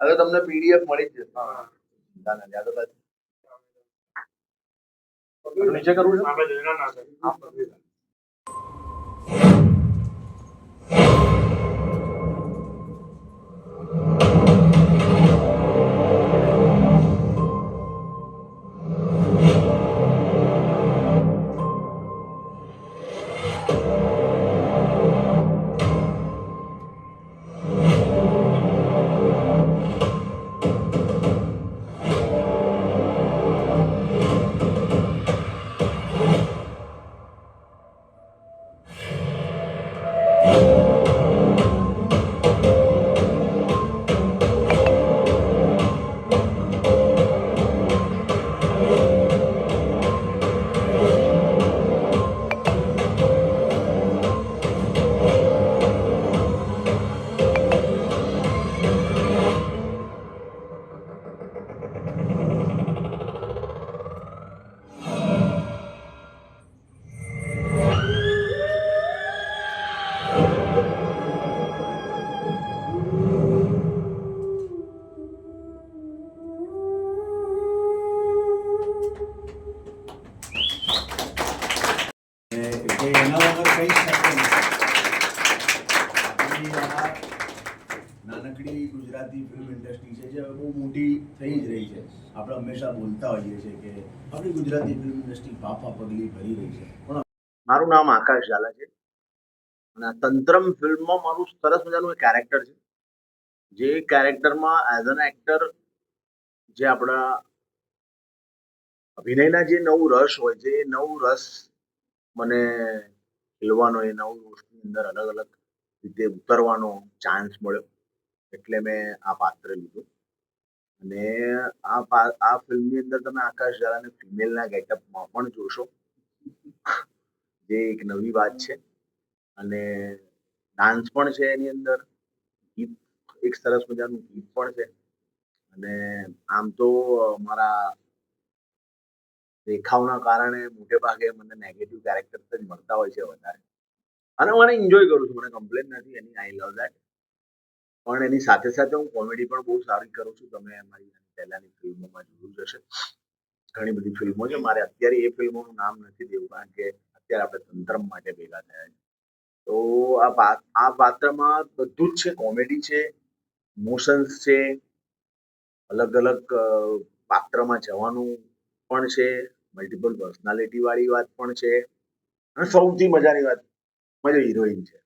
હવે તમને પીડીએફ મળી જ જશે. નીચે કરવું છે? નાનકડી ગુજરાતી ફિલ્મ ઇન્ડસ્ટ્રી છે જે હવે બહુ મોટી થઈ જ રહી છે. આપણે હંમેશા બોલતા હોઈએ છીએ કે આપણી ગુજરાતી ફિલ્મ ઇન્ડસ્ટ્રી પાપા પગલી ભરી રહી છે. પણ મારું નામ આકાશ ઝાલા છે. અને આ તંત્રમ ફિલ્મમાં મારું સરસ મજાનું એક કેરેક્ટર છે. જે કેરેક્ટરમાં એઝ એન એક્ટર જે આપણા અભિનયના જે નવું રસ હોય એ નવું રસ મને ખેલવાનો, એ નવું વસ્તુની અંદર અલગ અલગ રીતે ઉતરવાનો ચાન્સ મળ્યો. એટલે મેં આ પાત્ર લીધું. અને આ આ ફિલ્મની અંદર તમે આકાશ ઝાલાને ફિમેલના ગેટઅપમાં પણ જોશો. જે એક નવી વાત છે. અને ડાન્સ પણ છે એની અંદર. ગીત એક સરસ મજાનું ગીત પણ છે. અને આમ તો મારા દેખાવના કારણે મોટે ભાગે મને નેગેટિવ કેરેક્ટર જ મળતા હોય છે વધારે. અને મને એન્જોય કરું છું. મને કમ્પ્લેન નથી, એની આઈ લવ દેટ પણ એની સાથે સાથે હું કોમેડી પણ બહુ સારી કરું છું. તમે મારી પહેલાની ફિલ્મોમાં જોયું હશે. ઘણી બધી ફિલ્મો છે. મારે અત્યારે એ ફિલ્મોનું નામ નથી દેવું કારણ કે અત્યારે આપણે તંત્ર માટે ભેગા થયા છે. તો આ આ પાત્રમાં બધું જ છે. કોમેડી છે મોશન્સ છે, અલગ અલગ પાત્રમાં જવાનું પણ છે. મલ્ટિપલ પર્સનાલિટી વાળી વાત પણ છે. અને સૌથી મજાની વાત મજો હિરોઈન છે.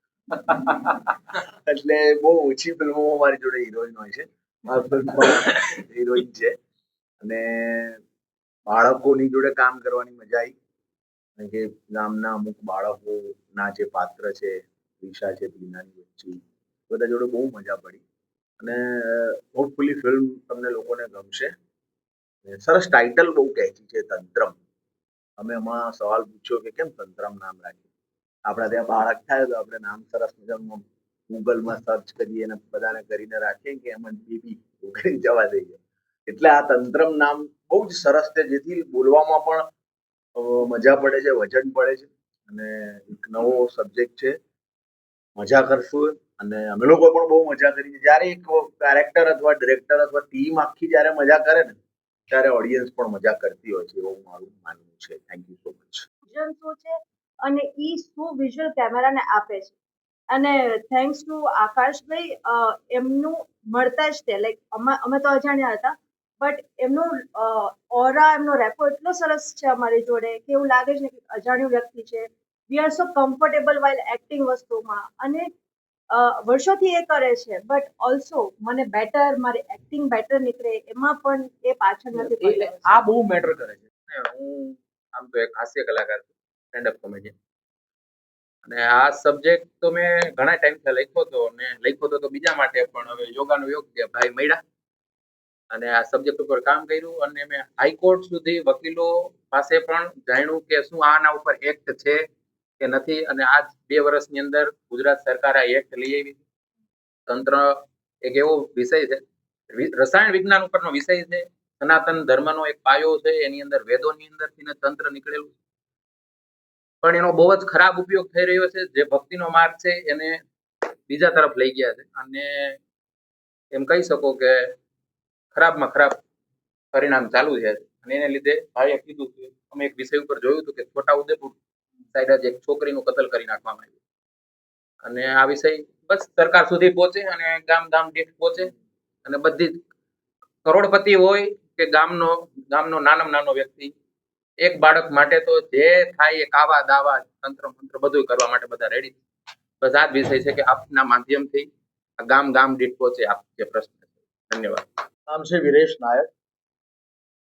એટલે બહુ ઓછી ફિલ્મોમાં મારી જોડે હિરોઈન હોય છે. હિરોઈન છે. અને બાળકોની જોડે કામ કરવાની મજા આવી કારણ કે ગામના અમુક બાળકોના જે પાત્ર છે દિશા છે પ્રીનાની વચ્ચે, બધા જોડે બહુ મજા પડી. અને હોપફુલી ફિલ્મ તમને લોકોને ગમશે. સરસ ટાઇટલ બહુ કહેતી છે, તંત્રમ. અમે એમાં સવાલ પૂછ્યો કે કેમ તંત્રમ નામ રાખ્યું? આપણા ત્યાં બાળક થાય તો આપણે નામ સરસ મજાનું ગૂગલમાં સર્ચ કરીએ અને બધાને કરીને રાખીએ કે એમાં બેબી ઉઘરી જવા દઈએ. એટલે આ તંત્રમ નામ બહુ જ સરસ છે, જેથી બોલવામાં પણ મજા પડે છે, વજન પડે છે. અને એક નવો સબ્જેક્ટ છે, મજા કરશું અને અમે લોકો પણ બહુ મજા કરી છે. જ્યારે એક કેરેક્ટર અથવા ડિરેક્ટર અથવા ટીમ આખી જ્યારે મજા કરે ને, ત્યારે ઓડિયન્સ પણ મજા કરતી હોય છે એવું મારું માનવું છે. થેન્ક યુ સો મચ અને એ શું વિઝ્યુઅલ કેમેરાને આપે છે. અને થેન્ક્સ ટુ આકાશભાઈ એમનું મળતા જ તે લાઈક અમે તો અજાણ્યા હતા બટ એમનું ઓરા એમનો રેપો એટલો સરસ છે અમારી જોડે કે એવું લાગે છે કે અજાણ્યું વ્યક્તિ છે. We are so comfortable while acting વસ્તુમાં અને વર્ષોથી એ કરે છે બટ ઓલ્સો મને બેટર મારી એક્ટિંગ બેટર નીકળે એમાં પણ એ પાછળ નથી આ બહુ મેટર કરે છે. હું આમ તો એક હાસ્ય કલાકાર છું. સ્ટેન્ડ અપ કોમેડિયન અને આ સબ્જેક્ટ તો મેં ઘણા ટાઈમથી લખ્યો હતો અને લખ્યો હતો તો બીજા માટે પણ હવે યોગાનો યોગ કે ભાઈ મળ્યા. અને આ સબ્જેક્ટ ઉપર કામ કર્યું અને મેં હાઈકોર્ટ સુધી વકીલો પાસે પણ જાણ્યું કે શું આના ઉપર એક્ટ છે કે નથી અને આજ બે વર્ષની અંદર ગુજરાત સરકાર આ એક્ટ લઈ આવી. તંત્ર એક એવો વિષય છે. રસાયણ વિજ્ઞાન ઉપરનો વિષય છે. સનાતન ધર્મનો એક પાયો છે. એની અંદર વેદોની અંદરથી તંત્ર નીકળેલું છે. પણ એનો બહુ જ ખરાબ ઉપયોગ થઈ રહ્યો છે. જે ભક્તિનો માર્ગ છે એને બીજા તરફ લઈ ગયા છે. અને એમ કહી શકો કે ખરાબમાં ખરાબ પરિણામ ચાલુ છે. અને એને લીધે ભાઈએ કીધું કે અમે એક વિષય ઉપર જોયું હતું કે છોટા ઉદેપુર સાઈડ જ એક છોકરીનું કતલ કરી નાખવામાં આવ્યું. અને આ વિષય બસ સરકાર સુધી પહોંચે અને ગામ ગામ દીઠ પહોંચે. અને બધી કરોડપતિ હોય કે ગામનો ગામનો નાનામાં નાનો વ્યક્તિ એક બાળક માટે તો જે થાય એ કાવા દાવા તંત્ર મંત્ર બધું કરવા માટે બધા રેડી બસ આ જ વિષય છે કે આપના માધ્યમથી આ ગામ ગામ દીઠ પહોંચે આપ જે પ્રશ્ન છે. ધન્યવાદ. નામ છે વિરેશ નાયક.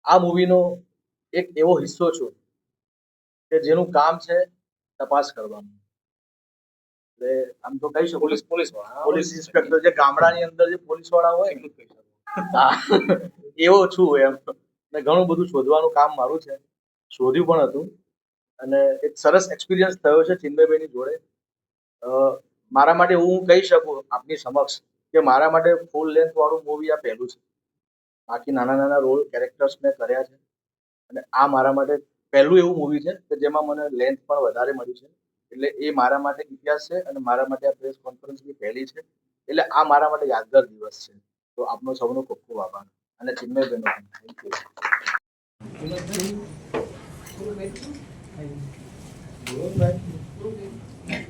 આ મૂવીનો એક એવો હિસ્સો છું કે જેનું કામ છે તપાસ કરવાનું. એટલે આમ તો કહી શકું પોલીસ પોલીસ પોલીસ ઇન્સ્પેક્ટર જે ગામડાની અંદર જે પોલીસવાળા હોય એમ કહી શકું. એવો છું એમ. ને ઘણું બધું શોધવાનું કામ મારું છે. શોધ્યું પણ હતું. અને એક સરસ એક્સપિરિયન્સ થયો છે ચિન્મયભાઈની જોડે. મારા માટે હું કહી શકું આપની સમક્ષ કે મારા માટે ફૂલ લેન્થ વાળું મૂવી આ પહેલું છે. બાકી નાના નાના રોલ કેરેક્ટર્સ મેં કર્યા છે. અને આ મારા માટે પહેલું એવું મૂવી છે કે જેમાં મને લેન્થ પણ વધારે મળી છે. એટલે એ મારા માટે ઇતિહાસ છે અને મારા માટે આ પ્રેસ કોન્ફરન્સ બી પહેલી છે. એટલે આ મારા માટે યાદગાર દિવસ છે. તો આપનો સૌનો ખૂબ ખૂબ આભાર. અને ચિન્મયભાઈનો પણ થેન્ક યુ બોલો ભાઈ